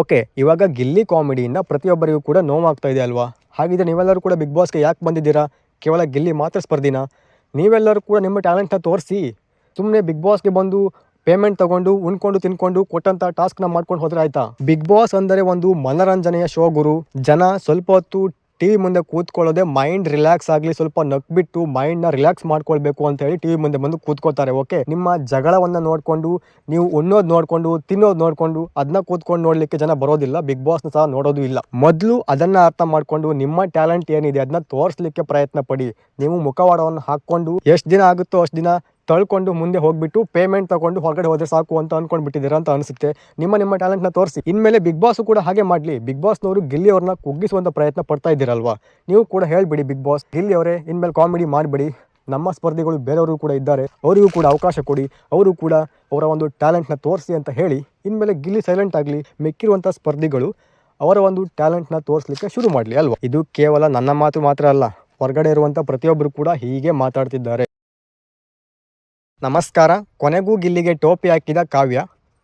Okay, ಇವಾಗ ಗಿಲ್ಲಿ ಕಾಮಿಡಿಯಿಂದ ಪ್ರತಿಯೊಬ್ಬರಿಗೂ ಕೂಡ ನೋವಾಗ್ತಾ ಇದೆ ಅಲ್ವಾ? ಹಾಗಿದ್ರೆ ನೀವೆಲ್ಲರೂ ಕೂಡ ಬಿಗ್ ಬಾಸ್ಗೆ ಯಾಕೆ ಬಂದಿದ್ದೀರಾ? ಕೇವಲ ಗಿಲ್ಲಿ ಮಾತ್ರ ಸ್ಪರ್ಧಿನ? ನೀವೆಲ್ಲರೂ ಕೂಡ ನಿಮ್ಮ ಟ್ಯಾಲೆಂಟ್ನ ತೋರಿಸಿ. ಸುಮ್ಮನೆ ಬಿಗ್ ಬಾಸ್ಗೆ ಬಂದು ಪೇಮೆಂಟ್ ತಗೊಂಡು, ಉಣ್ಕೊಂಡು, ತಿನ್ಕೊಂಡು ಕೊಟ್ಟಂತ ಟಾಸ್ಕ್ನ ಮಾಡ್ಕೊಂಡು ಹೋದ್ರೆ ಆಯ್ತಾ? ಬಿಗ್ ಬಾಸ್ ಅಂದರೆ ಒಂದು ಮನರಂಜನೆಯ ಶೋ ಗುರು. ಜನ ಸ್ವಲ್ಪ ಹೊತ್ತು ಟಿವಿ ಮುಂದೆ ಕೂತ್ಕೊಳ್ಳೋದೆ ಮೈಂಡ್ ರಿಲ್ಯಾಕ್ಸ್ ಆಗಲಿ ಸ್ವಲ್ಪ ನಕ್ಬಿಟ್ಟು ಮೈಂಡ್ನ ರಿಲ್ಯಾಕ್ಸ್ ಮಾಡ್ಕೊಳ್ಬೇಕು ಅಂತ ಹೇಳಿ ಟಿವಿ ಮುಂದೆ ಬಂದು ಕೂತ್ಕೋತಾರೆ ಓಕೆ ನಿಮ್ಮ ಜಗಳವನ್ನ ನೋಡಿಕೊಂಡು, ನೀವು ಉಣ್ಣೋದು ನೋಡಿಕೊಂಡು, ತಿನ್ನೋದು ನೋಡಿಕೊಂಡು ಅದನ್ನ ಕೂತ್ಕೊಂಡು ನೋಡಲಿಕ್ಕೆ ಜನ ಬರೋದಿಲ್ಲ ಬಿಗ್ ಬಾಸ್ನ ಸಹ ನೋಡೋದು ಇಲ್ಲ. ಮೊದಲು ಅದನ್ನ ಅರ್ಥ ಮಾಡ್ಕೊಂಡು ನಿಮ್ಮ ಟ್ಯಾಲೆಂಟ್ ಏನಿದೆ ಅದನ್ನ ತೋರಿಸ್ಲಿಕ್ಕೆ ಪ್ರಯತ್ನ ಪಡಿ. ನೀವು ಮುಖವಾಡವನ್ನು ಹಾಕ್ಕೊಂಡು, ಎಷ್ಟು ದಿನ ಆಗುತ್ತೋ ಅಷ್ಟು ದಿನ ತಳ್ಕೊಂಡು ಮುಂದೆ ಹೋಗ್ಬಿಟ್ಟು ಪೇಮೆಂಟ್ ತಗೊಂಡು ಹೊರಗಡೆ ಹೋದ್ರೆ ಸಾಕು ಅಂತ ಅನ್ಕೊಂಡು ಬಿಟ್ಟಿದ್ದೀರಾ ಅಂತ ಅನಿಸುತ್ತೆ. ನಿಮ್ಮ ನಿಮ್ಮ ಟ್ಯಾಲೆಂಟ್ನ ತೋರಿಸಿ. ಇನ್ಮೇಲೆ ಬಿಗ್ ಬಾಸ್ ಕೂಡ ಹಾಗೆ ಮಾಡಲಿ. ಬಿಗ್ ಬಾಸ್ನವರು ಗಿಲ್ಲಿ ಅವ್ರನ್ನ ಕುಗ್ಗಿಸುವಂಥ ಪ್ರಯತ್ನ ಪಡ್ತಾ ಇದ್ದೀರಲ್ವಾ? ನೀವು ಕೂಡ ಹೇಳಿಬಿಡಿ ಬಿಗ್ ಬಾಸ್ ಗಿಲ್ಲಿ ಅವರೇ ಇನ್ಮೇಲೆ ಕಾಮಿಡಿ ಮಾಡಬೇಡಿ. ನಮ್ಮ ಸ್ಪರ್ಧಿಗಳು ಬೇರೆಯವರು ಕೂಡ ಇದ್ದಾರೆ. ಅವರಿಗೂ ಕೂಡ ಅವಕಾಶ ಕೊಡಿ. ಅವರು ಕೂಡ ಅವರ ಒಂದು ಟ್ಯಾಲೆಂಟ್ನ ತೋರಿಸಿ ಅಂತ ಹೇಳಿ, ಇನ್ಮೇಲೆ ಗಿಲ್ಲಿ ಸೈಲೆಂಟ್ ಆಗಲಿ ಮೆಕ್ಕಿರುವಂಥ ಸ್ಪರ್ಧಿಗಳು ಅವರ ಒಂದು ಟ್ಯಾಲೆಂಟ್ನ ತೋರಿಸ್ಲಿಕ್ಕೆ ಶುರು ಮಾಡಲಿ, ಅಲ್ವಾ? ಇದು ಕೇವಲ ನನ್ನ ಮಾತು ಮಾತ್ರ ಅಲ್ಲ, ಹೊರಗಡೆ ಇರುವಂಥ ಪ್ರತಿಯೊಬ್ಬರು ಕೂಡ ಹೀಗೆ ಮಾತಾಡ್ತಿದ್ದಾರೆ. ನಮಸ್ಕಾರ. ಕೊನೆಗೂ ಗಿಲ್ಲಿಗೆ ಟೋಪಿ ಹಾಕಿದ ಕಾವ್ಯ.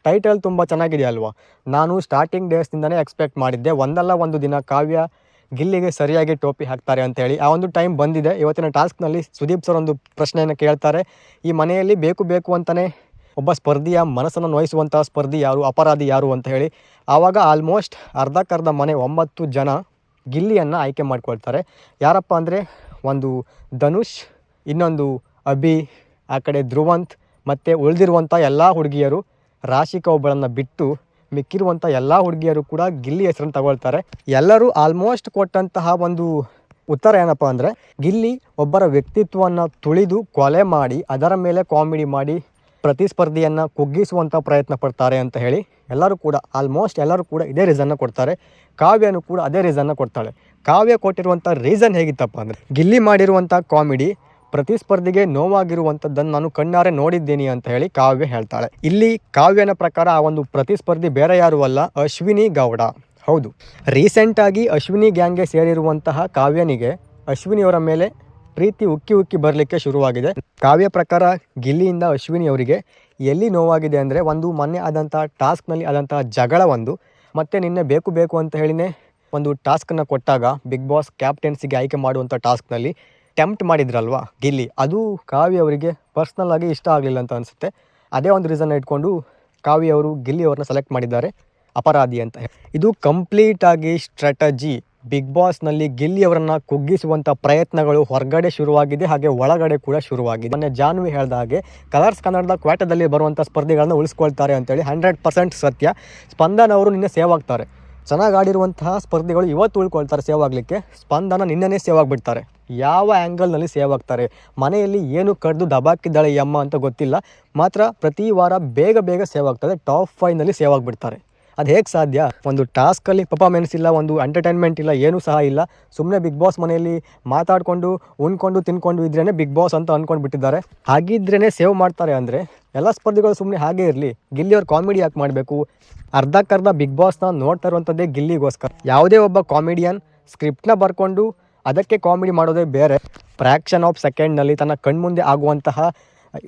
ಟೈಟಲ್ ತುಂಬ ಚೆನ್ನಾಗಿದೆ ಅಲ್ವಾ? ನಾನು ಸ್ಟಾರ್ಟಿಂಗ್ ಡೇಸ್ನಿಂದನೇ ಎಕ್ಸ್ಪೆಕ್ಟ್ ಮಾಡಿದ್ದೆ. ಒಂದಲ್ಲ ಒಂದು ದಿನ ಕಾವ್ಯ ಗಿಲ್ಲಿಗೆ ಸರಿಯಾಗಿ ಟೋಪಿ ಹಾಕ್ತಾರೆ ಅಂತೇಳಿ ಆ ಒಂದು ಟೈಮ್ ಬಂದಿದೆ. ಇವತ್ತಿನ ಟಾಸ್ಕ್ನಲ್ಲಿ ಸುದೀಪ್ ಸರ್ ಒಂದು ಪ್ರಶ್ನೆಯನ್ನು ಕೇಳ್ತಾರೆ. ಈ ಮನೆಯಲ್ಲಿ ಬೇಕು ಬೇಕು ಅಂತಲೇ ಒಬ್ಬ ಸ್ಪರ್ಧಿಯ ಮನಸ್ಸನ್ನು ನೋಯಿಸುವಂಥ ಸ್ಪರ್ಧಿ ಯಾರು? ಅಪರಾಧಿ ಯಾರು ಅಂತ ಹೇಳಿ. ಆವಾಗ ಆಲ್ಮೋಸ್ಟ್ ಅರ್ಧಕ್ಕರ್ಧ ಮನೆ ಒಂಬತ್ತು ಜನ ಗಿಲ್ಲಿಯನ್ನು ಆಯ್ಕೆ ಮಾಡ್ಕೊಳ್ತಾರೆ. ಯಾರಪ್ಪ ಅಂದರೆ ಒಂದು ಧನುಷ್, ಇನ್ನೊಂದು ಅಭಿ ಆ ಕಡೆ ಧ್ರುವಂತ್ ಮತ್ತು ಉಳಿದಿರುವಂಥ ಎಲ್ಲ ಹುಡುಗಿಯರು ರಾಶಿಕಾ ಒಬ್ಬಳನ್ನು ಬಿಟ್ಟು ಮಿಕ್ಕಿರುವಂಥ ಎಲ್ಲ ಹುಡುಗಿಯರು ಕೂಡ ಗಿಲ್ಲಿ ಹೆಸರನ್ನು ತಗೊಳ್ತಾರೆ. ಎಲ್ಲರೂ ಆಲ್ಮೋಸ್ಟ್ ಕೊಟ್ಟಂತಹ ಒಂದು ಉತ್ತರ ಏನಪ್ಪ ಅಂದರೆ, ಗಿಲ್ಲಿ ಒಬ್ಬರ ವ್ಯಕ್ತಿತ್ವವನ್ನು ತುಳಿದು ಕೊಲೆ ಮಾಡಿ, ಅದರ ಮೇಲೆ ಕಾಮಿಡಿ ಮಾಡಿ ಪ್ರತಿಸ್ಪರ್ಧಿಯನ್ನು ಕುಗ್ಗಿಸುವಂಥ ಪ್ರಯತ್ನ ಪಡ್ತಾರೆ ಅಂತ ಹೇಳಿ ಎಲ್ಲರೂ ಕೂಡ ಆಲ್ಮೋಸ್ಟ್ ಎಲ್ಲರೂ ಕೂಡ ಇದೇ ರೀಸನ್ನ ಕೊಡ್ತಾರೆ. ಕಾವ್ಯನೂ ಕೂಡ ಅದೇ ರೀಸನ್ನ ಕೊಡ್ತಾಳೆ. ಕಾವ್ಯ ಕೊಟ್ಟಿರುವಂಥ ರೀಸನ್ ಹೇಗಿತ್ತಪ್ಪ ಅಂದರೆ, ಗಿಲ್ಲಿ ಮಾಡಿರುವಂಥ ಕಾಮಿಡಿ ಪ್ರತಿಸ್ಪರ್ಧಿಗೆ ನೋವಾಗಿರುವಂಥದ್ದನ್ನು ನಾನು ಕಣ್ಣಾರೆ ನೋಡಿದ್ದೀನಿ ಅಂತ ಹೇಳಿ ಕಾವ್ಯ ಹೇಳ್ತಾಳೆ. ಇಲ್ಲಿ ಕಾವ್ಯನ ಪ್ರಕಾರ ಆ ಒಂದು ಪ್ರತಿಸ್ಪರ್ಧಿ ಬೇರೆ ಯಾರು ಅಲ್ಲ, ಅಶ್ವಿನಿ ಗೌಡ. ಹೌದು. ರೀಸೆಂಟಾಗಿ ಅಶ್ವಿನಿ ಗ್ಯಾಂಗ್ಗೆ ಸೇರಿರುವಂತಹ ಕಾವ್ಯನಿಗೆ ಅಶ್ವಿನಿಯವರ ಮೇಲೆ ಪ್ರೀತಿ ಉಕ್ಕಿ ಉಕ್ಕಿ ಬರಲಿಕ್ಕೆ ಶುರುವಾಗಿದೆ. ಕಾವ್ಯ ಪ್ರಕಾರ ಗಿಲ್ಲಿಯಿಂದ ಅಶ್ವಿನಿ ಅವರಿಗೆ ಎಲ್ಲಿ ನೋವಾಗಿದೆ ಅಂದರೆ ಒಂದು ಮೊನ್ನೆ ಆದಂಥ ಟಾಸ್ಕ್ನಲ್ಲಿ ಆದಂತಹ ಜಗಳ ಒಂದು, ಮತ್ತು ನಿನ್ನೆ ಬೇಕು ಬೇಕು ಅಂತ ಹೇಳಿನೇ ಒಂದು ಟಾಸ್ಕನ್ನು ಕೊಟ್ಟಾಗ ಬಿಗ್ ಬಾಸ್ ಕ್ಯಾಪ್ಟೆನ್ಸಿಗೆ ಆಯ್ಕೆ ಮಾಡುವಂಥ ಟಾಸ್ಕ್ನಲ್ಲಿ ಟೆಂಪ್ಟ್ ಮಾಡಿದ್ರಲ್ವಾ, ಗಿಲ್ಲಿ? ಅದು ಕಾವ್ಯ ಅವರಿಗೆ ಪರ್ಸ್ನಲ್ ಆಗಿ ಇಷ್ಟ ಆಗಲಿಲ್ಲ ಅಂತ ಅನಿಸುತ್ತೆ. ಅದೇ ಒಂದು ರೀಸನ್ ಇಟ್ಕೊಂಡು ಕಾವ್ಯ ಅವರು ಗಿಲ್ಲಿ ಅವ್ರನ್ನ ಸೆಲೆಕ್ಟ್ ಮಾಡಿದ್ದಾರೆ, ಅಪರಾಧಿ ಅಂತ ಇದು ಕಂಪ್ಲೀಟ್ ಆಗಿ ಸ್ಟ್ರಾಟಜಿ ಬಿಗ್ ಬಾಸ್ನಲ್ಲಿ ಗಿಲ್ಲಿ ಅವರನ್ನು ಕುಗ್ಗಿಸುವಂಥ ಪ್ರಯತ್ನಗಳು ಹೊರಗಡೆ ಶುರುವಾಗಿದೆ, ಹಾಗೆ ಒಳಗಡೆ ಕೂಡ ಶುರುವಾಗಿದೆ. ಮೊನ್ನೆ ಜಾನ್ವಿ ಹೇಳಿದ ಹಾಗೆ ಕಲರ್ಸ್ ಕನ್ನಡದ ಕ್ವಾಟದಲ್ಲಿ ಬರುವಂಥ ಸ್ಪರ್ಧೆಗಳನ್ನ ಉಳಿಸ್ಕೊಳ್ತಾರೆ ಅಂತೇಳಿ ಹಂಡ್ರೆಡ್ ಪರ್ಸೆಂಟ್ ಸತ್ಯ. ಸ್ಪಂದನ್ ಅವರು ನಿನ್ನೆ ಸೇವ್ ಆಗ್ತಾರೆ. ಚೆನ್ನಾಗಿ ಆಡಿರುವಂತಹ ಸ್ಪರ್ಧಿಗಳು ಇವತ್ತು ಉಳ್ಕೊಳ್ತಾರೆ ಸೇವ್ ಆಗಲಿಕ್ಕೆ. ಸ್ಪಂದನ ನಿನ್ನೆನೇ ಸೇವ್ ಆಗಿಬಿಡ್ತಾರೆ. ಯಾವ ಆ್ಯಂಗಲ್ನಲ್ಲಿ ಸೇವ್ ಆಗ್ತಾರೆ? ಮನೆಯಲ್ಲಿ ಏನು ಕಡ್ದು ದಬಾಕಿದ್ದಾಳೆ ಈ ಅಮ್ಮ ಅಂತ ಗೊತ್ತಿಲ್ಲ. ಮಾತ್ರ ಪ್ರತಿ ವಾರ ಬೇಗ ಬೇಗ ಸೇವ್ ಆಗ್ತದೆ. ಟಾಪ್ ಫೈವ್ನಲ್ಲಿ ಸೇವ್ ಆಗಿಬಿಡ್ತಾರೆ. ಅದು ಹೇಗೆ ಸಾಧ್ಯ? ಒಂದು ಟಾಸ್ಕಲ್ಲಿ ಪರ್ಫಾರ್ಮೆನ್ಸ್ ಇಲ್ಲ, ಒಂದು ಎಂಟರ್ಟೈನ್ಮೆಂಟ್ ಇಲ್ಲ, ಏನೂ ಸಹ ಇಲ್ಲ. ಸುಮ್ಮನೆ ಬಿಗ್ ಬಾಸ್ ಮನೆಯಲ್ಲಿ ಮಾತಾಡಿಕೊಂಡು, ಉಣ್ಕೊಂಡು, ತಿನ್ಕೊಂಡು ಇದ್ರೇ ಬಿಗ್ ಬಾಸ್ ಅಂತ ಅಂದ್ಕೊಂಡು ಬಿಟ್ಟಿದ್ದಾರೆ ಹಾಗಿದ್ರೇ ಸೇವ್ ಮಾಡ್ತಾರೆ ಅಂದರೆ ಎಲ್ಲ ಸ್ಪರ್ಧಿಗಳು ಸುಮ್ಮನೆ ಹಾಗೆ ಇರಲಿ. ಗಿಲ್ಲಿಯವ್ರು ಕಾಮಿಡಿ ಯಾಕೆ ಮಾಡಬೇಕು? ಅರ್ಧಕ್ಕರ್ಧ ಬಿಗ್ ಬಾಸ್ನ ನೋಡ್ತಾ ಇರುವಂಥದ್ದೇ ಗಿಲ್ಲಿಗೋಸ್ಕರ. ಯಾವುದೇ ಒಬ್ಬ ಕಾಮಿಡಿಯನ್ ಸ್ಕ್ರಿಪ್ಟ್ನ ಬರ್ಕೊಂಡು ಅದಕ್ಕೆ ಕಾಮಿಡಿ ಮಾಡೋದೇ ಬೇರೆ. ಫ್ರ್ಯಾಕ್ಷನ್ ಆಫ್ ಸೆಕೆಂಡ್ನಲ್ಲಿ ತನ್ನ ಕಣ್ಮುಂದೆ ಆಗುವಂತಹ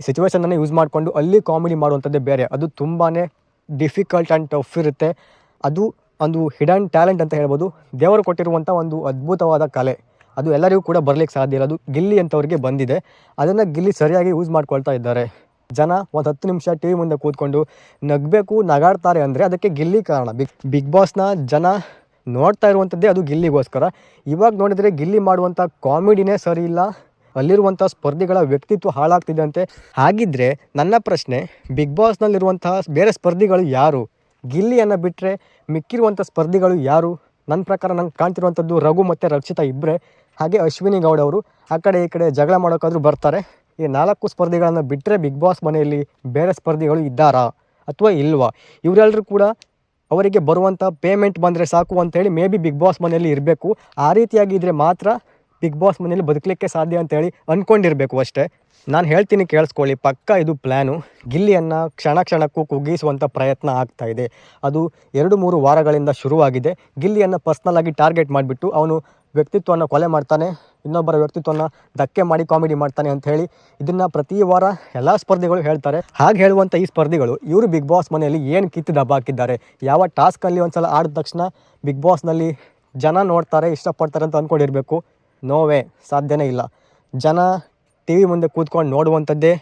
ಸಿಚುವೇಶನನ್ನು ಯೂಸ್ ಮಾಡಿಕೊಂಡು ಅಲ್ಲಿ ಕಾಮಿಡಿ ಮಾಡುವಂಥದ್ದೇ ಬೇರೆ. ಅದು ತುಂಬಾ ಡಿಫಿಕಲ್ಟ್ ಆ್ಯಂಡ್ ಟಫ್ ಇರುತ್ತೆ. ಅದು ಒಂದು ಹಿಡನ್ ಟ್ಯಾಲೆಂಟ್ ಅಂತ ಹೇಳ್ಬೋದು. ದೇವರು ಕೊಟ್ಟಿರುವಂಥ ಒಂದು ಅದ್ಭುತವಾದ ಕಲೆ. ಅದು ಎಲ್ಲರಿಗೂ ಕೂಡ ಬರಲಿಕ್ಕೆ ಸಾಧ್ಯ ಇಲ್ಲ. ಅದು ಗಿಲ್ಲಿ ಅಂತವ್ರಿಗೆ ಬಂದಿದೆ. ಅದನ್ನು ಗಿಲ್ಲಿ ಸರಿಯಾಗಿ ಯೂಸ್ ಮಾಡ್ಕೊಳ್ತಾ ಇದ್ದಾರೆ. ಜನ ಒಂದು ಹತ್ತು ನಿಮಿಷ ಟಿ ವಿ ಮುಂದೆ ಕೂತ್ಕೊಂಡು ನಗಬೇಕು, ನಗಾಡ್ತಾರೆ ಅಂದರೆ ಅದಕ್ಕೆ ಗಿಲ್ಲಿ ಕಾರಣ. ಬಿಗ್ ಬಿಗ್ ಬಾಸ್ನ ಜನ ನೋಡ್ತಾ ಇರುವಂಥದ್ದೇ ಅದು ಗಿಲ್ಲಿಗೋಸ್ಕರ. ಇವಾಗ ನೋಡಿದರೆ ಗಿಲ್ಲಿ ಮಾಡುವಂಥ ಕಾಮಿಡಿನೇ ಸರಿ ಇಲ್ಲ. ಅಲ್ಲಿರುವಂಥ ಸ್ಪರ್ಧಿಗಳ ವ್ಯಕ್ತಿತ್ವ ಹಾಳಾಗ್ತಿದೆ ಅಂತೆ ಹಾಗಿದ್ರೆ ನನ್ನ ಪ್ರಶ್ನೆ ಬಿಗ್ ಬಾಸ್ನಲ್ಲಿರುವಂತಹ ಬೇರೆ ಸ್ಪರ್ಧಿಗಳು ಯಾರು? ಗಿಲ್ಲಿಯನ್ನು ಬಿಟ್ಟರೆ ಮಿಕ್ಕಿರುವಂಥ ಸ್ಪರ್ಧಿಗಳು ಯಾರು? ನನ್ನ ಪ್ರಕಾರ ನಂಗೆ ಕಾಣ್ತಿರುವಂಥದ್ದು ರಘು ಮತ್ತು ರಕ್ಷಿತಾ ಇಬ್ಬರೇ ಹಾಗೆ ಅಶ್ವಿನಿ ಗೌಡ ಅವರು. ಆ ಕಡೆ ಈ ಕಡೆ ಜಗಳ ಮಾಡೋಕ್ಕಾದ್ರೂ ಬರ್ತಾರೆ. ಈ ನಾಲ್ಕು ಸ್ಪರ್ಧಿಗಳನ್ನು ಬಿಟ್ಟರೆ ಬಿಗ್ ಬಾಸ್ ಮನೆಯಲ್ಲಿ ಬೇರೆ ಸ್ಪರ್ಧಿಗಳು ಇದ್ದಾರಾ ಅಥವಾ ಇಲ್ವಾ? ಇವರೆಲ್ಲರೂ ಕೂಡ ಅವರಿಗೆ ಬರುವಂಥ ಪೇಮೆಂಟ್ ಬಂದರೆ ಸಾಕು ಅಂತೇಳಿ ಮೇ ಬಿ ಬಿಗ್ ಬಾಸ್ ಮನೆಯಲ್ಲಿ ಇರಬೇಕು. ಆ ರೀತಿಯಾಗಿ ಇದ್ದರೆ ಮಾತ್ರ ಬಿಗ್ ಬಾಸ್ ಮನೆಯಲ್ಲಿ ಬದುಕಲಿಕ್ಕೆ ಸಾಧ್ಯ ಅಂತೇಳಿ ಅಂದ್ಕೊಂಡಿರಬೇಕು ಅಷ್ಟೇ. ನಾನು ಹೇಳ್ತೀನಿ ಕೇಳಿಸ್ಕೊಳ್ಳಿ, ಪಕ್ಕ ಇದು ಪ್ಲ್ಯಾನು ಗಿಲ್ಲಿಯನ್ನು ಕ್ಷಣ ಕ್ಷಣಕ್ಕೂ ಕುಗ್ಗಿಸುವಂಥ ಪ್ರಯತ್ನ ಆಗ್ತಾ ಇದೆ. ಅದು ಎರಡು ಮೂರು ವಾರಗಳಿಂದ ಶುರುವಾಗಿದೆ. ಗಿಲ್ಲಿಯನ್ನು ಪರ್ಸ್ನಲ್ ಆಗಿ ಟಾರ್ಗೆಟ್ ಮಾಡಿಬಿಟ್ಟು ಅವನು ವ್ಯಕ್ತಿತ್ವವನ್ನು ಕೊಲೆ ಮಾಡ್ತಾನೆ, ಇನ್ನೊಬ್ಬರ ವ್ಯಕ್ತಿತ್ವವನ್ನು ಧಕ್ಕೆ ಮಾಡಿ ಕಾಮಿಡಿ ಮಾಡ್ತಾನೆ ಅಂತ ಹೇಳಿ ಇದನ್ನು ಪ್ರತಿ ವಾರ ಎಲ್ಲ ಸ್ಪರ್ಧಿಗಳು ಹೇಳ್ತಾರೆ. ಹಾಗೆ ಹೇಳುವಂಥ ಈ ಸ್ಪರ್ಧಿಗಳು ಇವರು ಬಿಗ್ ಬಾಸ್ ಮನೆಯಲ್ಲಿ ಏನು ಕಿತ್ತು ದಬ್ಬ ಹಾಕಿದ್ದಾರೆ, ಯಾವ ಟಾಸ್ಕಲ್ಲಿ ಒಂದು ಸಲ ಆಡಿದ ತಕ್ಷಣ ಬಿಗ್ ಬಾಸ್ನಲ್ಲಿ ಜನ ನೋಡ್ತಾರೆ, ಇಷ್ಟಪಡ್ತಾರೆ ಅಂತ ಅಂದ್ಕೊಂಡಿರಬೇಕು ನೋವೇ ಸಾಧ್ಯನೇ ಇಲ್ಲ. ಜನ ಟಿ ವಿ ಮುಂದೆ ಕೂತ್ಕೊಂಡು ನೋಡುವಂಥದ್ದೇ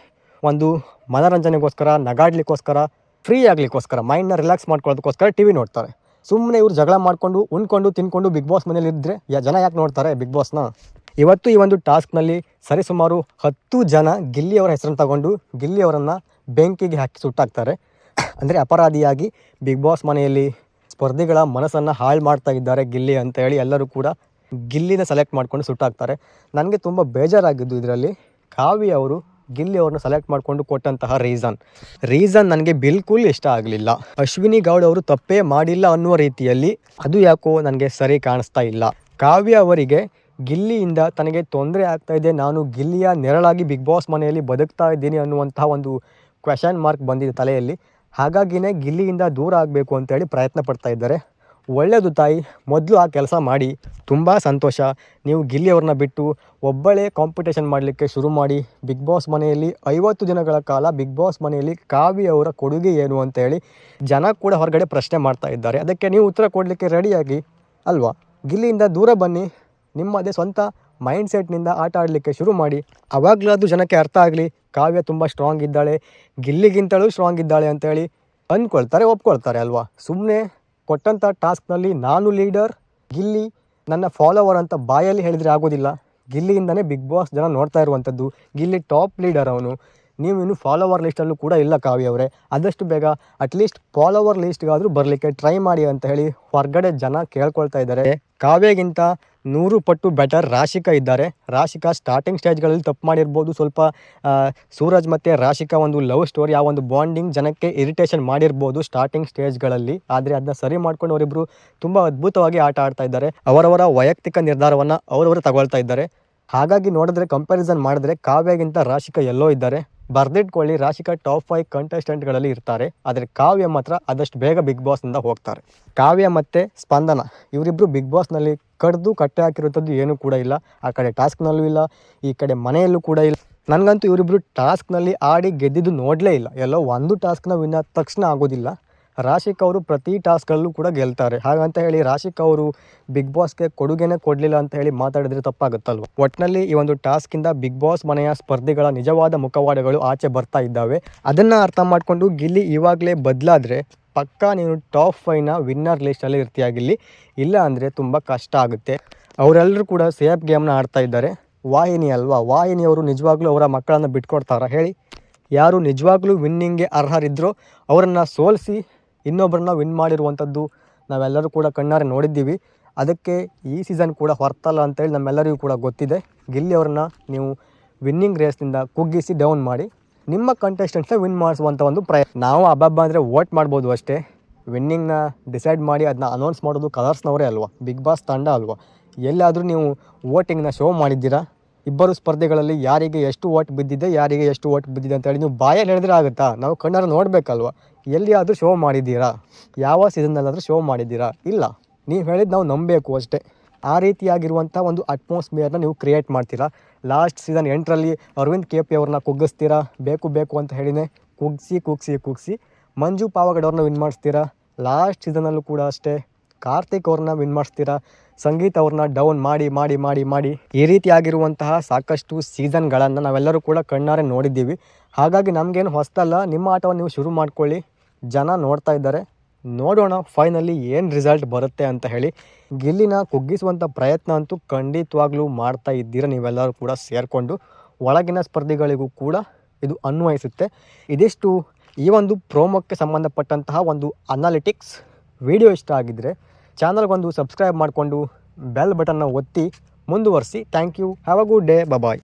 ಒಂದು ಮನೋರಂಜನೆಗೋಸ್ಕರ, ನಗಾಡ್ಲಿಕ್ಕೋಸ್ಕರ ಫ್ರೀ ಆಗಲಿಕ್ಕೋಸ್ಕರ ಮೈಂಡ್ನ ರಿಲ್ಯಾಕ್ಸ್ ಮಾಡ್ಕೊಳ್ಳೋದಕ್ಕೋಸ್ಕರ ಟಿ ವಿ ನೋಡ್ತಾರೆ. ಸುಮ್ಮನೆ ಇವ್ರು ಜಗಳ ಮಾಡಿಕೊಂಡು, ಉಣ್ಕೊಂಡು, ತಿನ್ಕೊಂಡು ಬಿಗ್ ಬಾಸ್ ಮನೇಲಿ ಇದ್ದರೆ ಜನ ಯಾಕೆ ನೋಡ್ತಾರೆ ಬಿಗ್ ಬಾಸ್ನ ಇವತ್ತು ಈ ಒಂದು ಟಾಸ್ಕ್ನಲ್ಲಿ ಸರಿಸುಮಾರು ಹತ್ತು ಜನ ಗಿಲ್ಲಿಯವರ ಹೆಸರನ್ನು ತಗೊಂಡು ಗಿಲ್ಲಿಯವರನ್ನು ಬೆಂಕಿಗೆ ಹಾಕಿ ಸುಟ್ಟಾಕ್ತಾರೆ. ಅಂದರೆ ಅಪರಾಧಿಯಾಗಿ ಬಿಗ್ ಬಾಸ್ ಮನೆಯಲ್ಲಿ ಸ್ಪರ್ಧಿಗಳ ಮನಸ್ಸನ್ನು ಹಾಳು ಮಾಡ್ತಾ ಇದ್ದಾರೆ ಗಿಲ್ಲಿ ಅಂತ ಹೇಳಿ ಎಲ್ಲರೂ ಕೂಡ ಗಿಲ್ಲಿನ ಸೆಲೆಕ್ಟ್ ಮಾಡ್ಕೊಂಡು ಸುಟ್ಟಾಕ್ತಾರೆ. ನನಗೆ ತುಂಬ ಬೇಜಾರಾಗಿದ್ದು ಇದರಲ್ಲಿ. ಕಾವಿ ಅವರು ಗಿಲ್ಲಿ ಅವ್ರನ್ನ ಸೆಲೆಕ್ಟ್ ಮಾಡಿಕೊಂಡು ಕೊಟ್ಟಂತಹ ರೀಸನ್ ರೀಸನ್ ನನಗೆ ಬಿಲ್ಕುಲ್ ಇಷ್ಟ ಆಗಲಿಲ್ಲ. ಅಶ್ವಿನಿ ಗೌಡ್ ಅವರು ತಪ್ಪೇ ಮಾಡಿಲ್ಲ ಅನ್ನುವ ರೀತಿಯಲ್ಲಿ ಅದು ಯಾಕೋ ನನಗೆ ಸರಿ ಕಾಣಿಸ್ತಾ ಇಲ್ಲ. ಕಾವ್ಯ ಅವರಿಗೆ ಗಿಲ್ಲಿಯಿಂದ ತನಗೆ ತೊಂದರೆ ಆಗ್ತಾ ಇದೆ, ನಾನು ಗಿಲ್ಲಿಯ ನೆರಳಾಗಿ ಬಿಗ್ ಬಾಸ್ ಮನೆಯಲ್ಲಿ ಬದುಕ್ತಾ ಇದ್ದೀನಿ ಅನ್ನುವಂತಹ ಒಂದು ಕ್ವೆಶನ್ ಮಾರ್ಕ್ ಬಂದಿದೆ ತಲೆಯಲ್ಲಿ. ಹಾಗಾಗಿನೇ ಗಿಲ್ಲಿಯಿಂದ ದೂರ ಆಗಬೇಕು ಅಂತೇಳಿ ಪ್ರಯತ್ನ ಪಡ್ತಾ ಇದ್ದಾರೆ. ಒಳ್ಳೆಯದು ತಾಯಿ, ಮೊದಲು ಆ ಕೆಲಸ ಮಾಡಿ. ತುಂಬ ಸಂತೋಷ. ನೀವು ಗಿಲ್ಲಿಯವ್ರನ್ನ ಬಿಟ್ಟು ಒಬ್ಬಳೇ ಕಾಂಪಿಟೇಷನ್ ಮಾಡಲಿಕ್ಕೆ ಶುರು ಮಾಡಿ. ಬಿಗ್ ಬಾಸ್ ಮನೆಯಲ್ಲಿ ಐವತ್ತು ದಿನಗಳ ಕಾಲ ಬಿಗ್ ಬಾಸ್ ಮನೆಯಲ್ಲಿ ಕಾವ್ಯ ಅವರ ಕೊಡುಗೆ ಏನು ಅಂತ ಹೇಳಿ ಜನ ಕೂಡ ಹೊರಗಡೆ ಪ್ರಶ್ನೆ ಮಾಡ್ತಾ ಇದ್ದಾರೆ. ಅದಕ್ಕೆ ನೀವು ಉತ್ತರ ಕೊಡಲಿಕ್ಕೆ ರೆಡಿಯಾಗಿ ಅಲ್ವಾ? ಗಿಲ್ಲಿಯಿಂದ ದೂರ ಬನ್ನಿ. ನಿಮ್ಮದೇ ಸ್ವಂತ ಮೈಂಡ್ ಸೆಟ್ನಿಂದ ಆಟ ಆಡಲಿಕ್ಕೆ ಶುರು ಮಾಡಿ. ಅವಾಗಲಾದ್ರೂ ಜನಕ್ಕೆ ಅರ್ಥ ಆಗಲಿ. ಕಾವ್ಯ ತುಂಬ ಸ್ಟ್ರಾಂಗ್ ಇದ್ದಾಳೆ. ಗಿಲ್ಲಿಗಿಂತಲೂ ಸ್ಟ್ರಾಂಗ್ ಇದ್ದಾಳೆ ಅಂತೇಳಿ ಅಂದ್ಕೊಳ್ತಾರೆ, ಒಪ್ಕೊಳ್ತಾರೆ ಅಲ್ವಾ? ಸುಮ್ಮನೆ ಕೊಟ್ಟಂಥ ಟಾಸ್ಕ್ನಲ್ಲಿ ನಾನು ಲೀಡರ್, ಗಿಲ್ಲಿ ನನ್ನ ಫಾಲೋವರ್ ಅಂತ ಬಾಯಲ್ಲಿ ಹೇಳಿದರೆ ಆಗೋದಿಲ್ಲ. ಗಿಲ್ಲಿಯಿಂದನೇ ಬಿಗ್ ಬಾಸ್ ಜನ ನೋಡ್ತಾ ಇರುವಂಥದ್ದು ಗಿಲ್ಲಿ ಟಾಪ್ ಲೀಡರ್ ಅವನು. ನೀವು ಇನ್ನು ಫಾಲೋವರ್ ಲಿಸ್ಟಲ್ಲೂ ಕೂಡ ಇಲ್ಲ ಕಾವ್ಯ ಅವರೇ. ಆದಷ್ಟು ಬೇಗ ಅಟ್ಲೀಸ್ಟ್ ಫಾಲೋವರ್ ಲಿಸ್ಟ್ಗಾದರೂ ಬರಲಿಕ್ಕೆ ಟ್ರೈ ಮಾಡಿ ಅಂತ ಹೇಳಿ ಹೊರಗಡೆ ಜನ ಕೇಳ್ಕೊಳ್ತಾ ಇದ್ದಾರೆ. ಕಾವ್ಯಗಿಂತ ನೂರು ಪಟ್ಟು ಬೆಟರ್ ರಾಶಿಕಾ ಇದ್ದಾರೆ. ರಾಶಿಕಾ ಸ್ಟಾರ್ಟಿಂಗ್ ಸ್ಟೇಜ್ಗಳಲ್ಲಿ ತಪ್ಪು ಮಾಡಿರ್ಬೋದು. ಸ್ವಲ್ಪ ಸೂರಜ್ ಮತ್ತು ರಾಶಿಕಾ ಒಂದು ಲವ್ ಸ್ಟೋರಿ ಆ ಒಂದು ಬಾಂಡಿಂಗ್ ಜನಕ್ಕೆ ಇರಿಟೇಷನ್ ಮಾಡಿರ್ಬೋದು ಸ್ಟಾರ್ಟಿಂಗ್ ಸ್ಟೇಜ್ಗಳಲ್ಲಿ ಆದರೆ ಅದನ್ನ ಸರಿ ಮಾಡ್ಕೊಂಡು ಅವರಿಬ್ಬರು ತುಂಬ ಅದ್ಭುತವಾಗಿ ಆಟ ಆಡ್ತಾ ಇದ್ದಾರೆ. ಅವರವರ ವೈಯಕ್ತಿಕ ನಿರ್ಧಾರವನ್ನು ಅವರವರು ತಗೊಳ್ತಾ ಇದ್ದಾರೆ. ಹಾಗಾಗಿ ನೋಡಿದ್ರೆ ಕಂಪ್ಯಾರಿಸನ್ ಮಾಡಿದ್ರೆ ಕಾವ್ಯಗಿಂತ ರಾಶಿಕಾ ಎಲ್ಲೋ ಇದ್ದಾರೆ. ಬರ್ದಿಟ್ಕೊಳ್ಳಿ, ರಾಶಿಕಾ ಟಾಪ್ ಫೈವ್ ಕಂಟೆಸ್ಟೆಂಟ್ಗಳಲ್ಲಿ ಇರ್ತಾರೆ. ಆದರೆ ಕಾವ್ಯ ಮಾತ್ರ ಆದಷ್ಟು ಬೇಗ ಬಿಗ್ ಬಾಸ್ನಿಂದ ಹೋಗ್ತಾರೆ. ಕಾವ್ಯ ಮತ್ತು ಸ್ಪಂದನ ಇವರಿಬ್ಬರು ಬಿಗ್ ಬಾಸ್ನಲ್ಲಿ ಕಡ್ದು ಕಟ್ಟೆ ಹಾಕಿರುವಂಥದ್ದು ಏನೂ ಕೂಡ ಇಲ್ಲ. ಆ ಕಡೆ ಟಾಸ್ಕ್ನಲ್ಲೂ ಇಲ್ಲ, ಈ ಕಡೆ ಮನೆಯಲ್ಲೂ ಕೂಡ ಇಲ್ಲ. ನನಗಂತೂ ಇವರಿಬ್ಬರು ಟಾಸ್ಕ್ನಲ್ಲಿ ಆಡಿ ಗೆದ್ದಿದ್ದು ನೋಡಲೇ ಇಲ್ಲ. ಎಲ್ಲೋ ಒಂದು ಟಾಸ್ಕ್ನ ವಿನ್ ಆದ ತಕ್ಷಣ ಆಗೋದಿಲ್ಲ. ರಾಶಿಕ್ ಅವರು ಪ್ರತಿ ಟಾಸ್ಕಲ್ಲೂ ಕೂಡ ಗೆಲ್ತಾರೆ. ಹಾಗಂತ ಹೇಳಿ ರಾಶಿಕ್ ಅವರು ಬಿಗ್ ಬಾಸ್ಗೆ ಕೊಡುಗೆನೇ ಕೊಡಲಿಲ್ಲ ಅಂತ ಹೇಳಿ ಮಾತಾಡಿದ್ರೆ ತಪ್ಪಾಗುತ್ತಲ್ವ? ಒಟ್ಟಿನಲ್ಲಿ ಈ ಒಂದು ಟಾಸ್ಕಿಂದ ಬಿಗ್ ಬಾಸ್ ಮನೆಯ ಸ್ಪರ್ಧಿಗಳ ನಿಜವಾದ ಮುಖವಾಡಗಳು ಆಚೆ ಬರ್ತಾ ಇದ್ದಾವೆ. ಅದನ್ನು ಅರ್ಥ ಮಾಡಿಕೊಂಡು ಗಿಲ್ಲಿ ಇವಾಗಲೇ ಬದಲಾದರೆ ಪಕ್ಕಾ ನೀನು ಟಾಪ್ ಫೈವ್ನ ವಿನ್ನರ್ ಲಿಸ್ಟಲ್ಲಿ ಇರ್ತೀಯ ಗಿಲ್ಲಿ? ಇಲ್ಲ ಅಂದರೆ ತುಂಬ ಕಷ್ಟ ಆಗುತ್ತೆ. ಅವರೆಲ್ಲರೂ ಕೂಡ ಸೇಫ್ ಗೇಮ್ನ ಆಡ್ತಾ ಇದ್ದಾರೆ. ವಾಹಿನಿ ಅಲ್ವಾ? ವಾಹಿನಿಯವರು ನಿಜವಾಗ್ಲೂ ಅವರ ಮಕ್ಕಳನ್ನು ಬಿಟ್ಕೊಡ್ತಾರಾ? ಹೇಳಿ. ಯಾರು ನಿಜವಾಗ್ಲೂ ವಿನ್ನಿಂಗ್ಗೆ ಅರ್ಹರಿದ್ದರೋ ಅವರನ್ನು ಸೋಲಿಸಿ ಇನ್ನೊಬ್ಬರನ್ನ ವಿನ್ ಮಾಡಿರುವಂಥದ್ದು ನಾವೆಲ್ಲರೂ ಕೂಡ ಕಣ್ಣಾರೆ ನೋಡಿದ್ದೀವಿ. ಅದಕ್ಕೆ ಈ ಸೀಸನ್ ಕೂಡ ಹೊರ್ತಲ್ಲ ಅಂತೇಳಿ ನಮ್ಮೆಲ್ಲರಿಗೂ ಕೂಡ ಗೊತ್ತಿದೆ. ಗಿಲ್ಲಿ ಅವ್ರನ್ನ ನೀವು ವಿನ್ನಿಂಗ್ ರೇಸ್ನಿಂದ ಕುಗ್ಗಿಸಿ ಡೌನ್ ಮಾಡಿ, ನಿಮ್ಮ ಕಂಟೆಸ್ಟೆಂಟ್ಸ್ನ ವಿನ್ ಮಾಡಿಸುವಂಥ ಒಂದು ಪ್ರಯತ್ನ. ನಾವು ಹಬ್ಬ ಅಂದರೆ ವೋಟ್ ಮಾಡ್ಬೋದು ಅಷ್ಟೇ. ವಿನ್ನಿಂಗ್ನ ಡಿಸೈಡ್ ಮಾಡಿ ಅದನ್ನ ಅನೌನ್ಸ್ ಮಾಡೋದು ಕಲರ್ಸ್ನವರೇ ಅಲ್ವಾ? ಬಿಗ್ ಬಾಸ್ ತಂಡ ಅಲ್ವಾ? ಎಲ್ಲಾದರೂ ನೀವು ವೋಟಿಂಗ್ನ ಶೋ ಮಾಡಿದ್ದೀರಾ? ಇಬ್ಬರು ಸ್ಪರ್ಧೆಗಳಲ್ಲಿ ಯಾರಿಗೆ ಎಷ್ಟು ಓಟ್ ಬಿದ್ದಿದೆ, ಯಾರಿಗೆ ಎಷ್ಟು ಓಟ್ ಬಿದ್ದಿದೆ ಅಂತೇಳಿ ನೀವು ಬಾಯಲ್ಲಿ ಹೇಳಿದ್ರೆ ಆಗುತ್ತಾ? ನಾವು ಕಣ್ಣಾರ ನೋಡಬೇಕಲ್ವ? ಎಲ್ಲಿಯಾದರೂ ಶೋ ಮಾಡಿದ್ದೀರಾ? ಯಾವ ಸೀಸನ್ನಲ್ಲಾದರೂ ಶೋ ಮಾಡಿದ್ದೀರಾ? ಇಲ್ಲ. ನೀವು ಹೇಳಿದ್ದು ನಾವು ನಂಬಬೇಕು ಅಷ್ಟೇ. ಆ ರೀತಿಯಾಗಿರುವಂಥ ಒಂದು ಅಟ್ಮಾಸ್ಫಿಯರ್ನ ನೀವು ಕ್ರಿಯೇಟ್ ಮಾಡ್ತೀರಾ. ಲಾಸ್ಟ್ ಸೀಸನ್ ಎಂಟರಲ್ಲಿ ಅರವಿಂದ್ ಕೆ ಪಿ ಅವ್ರನ್ನ ಕುಗ್ಗಿಸ್ತೀರಾ? ಬೇಕು ಬೇಕು ಅಂತ ಹೇಳಿನೇ ಕುಗ್ಸಿ ಕುಗ್ಸಿ ಕುಗ್ಸಿ ಮಂಜು ಪಾವಗಡವ್ರನ್ನ ವಿನ್ ಮಾಡಿಸ್ತೀರಾ? ಲಾಸ್ಟ್ ಸೀಸನಲ್ಲೂ ಕೂಡ ಅಷ್ಟೇ. ಕಾರ್ತಿಕ್ ಅವ್ರನ್ನ ವಿನ್ ಮಾಡಿಸ್ತೀರಾ? ಸಂಗೀತ್ ಅವ್ರನ್ನ ಡೌನ್ ಮಾಡಿ ಮಾಡಿ ಮಾಡಿ ಮಾಡಿ. ಈ ರೀತಿಯಾಗಿರುವಂತಹ ಸಾಕಷ್ಟು ಸೀಸನ್ಗಳನ್ನು ನಾವೆಲ್ಲರೂ ಕೂಡ ಕಣ್ಣಾರೆ ನೋಡಿದ್ದೀವಿ. ಹಾಗಾಗಿ ನಮಗೇನು ಹೊಸ್ತಲ್ಲ, ನಿಮ್ಮ ಆಟವನ್ನು ನೀವು ಶುರು ಮಾಡ್ಕೊಳ್ಳಿ. ಜನ ನೋಡ್ತಾ ಇದ್ದಾರೆ. ನೋಡೋಣ ಫೈನಲಿ ಏನು ರಿಸಲ್ಟ್ ಬರುತ್ತೆ ಅಂತ ಹೇಳಿ. ಗಿಲ್ಲಿನ ಕುಗ್ಗಿಸುವಂಥ ಪ್ರಯತ್ನ ಅಂತೂ ಖಂಡಿತವಾಗ್ಲೂ ಮಾಡ್ತಾ ಇದ್ದೀರಾ ನೀವೆಲ್ಲರೂ ಕೂಡ ಸೇರಿಕೊಂಡು. ಒಳಗಿನ ಸ್ಪರ್ಧಿಗಳಿಗೂ ಕೂಡ ಇದು ಅನ್ವಯಿಸುತ್ತೆ. ಇದಿಷ್ಟು ಈ ಒಂದು ಪ್ರೋಮೋಕ್ಕೆ ಸಂಬಂಧಪಟ್ಟಂತಹ ಒಂದು ಅನಾಲಿಟಿಕ್ಸ್ ವಿಡಿಯೋ ಇಷ್ಟ ಆಗಿದ್ದರೆ ಚಾನಲ್ಗೊಂದು ಸಬ್ಸ್ಕ್ರೈಬ್ ಮಾಡಿಕೊಂಡು ಬೆಲ್ ಬಟನ್ನ ಒತ್ತಿ ಮುಂದುವರಿಸಿ. Thank you. Have a good day. Bye.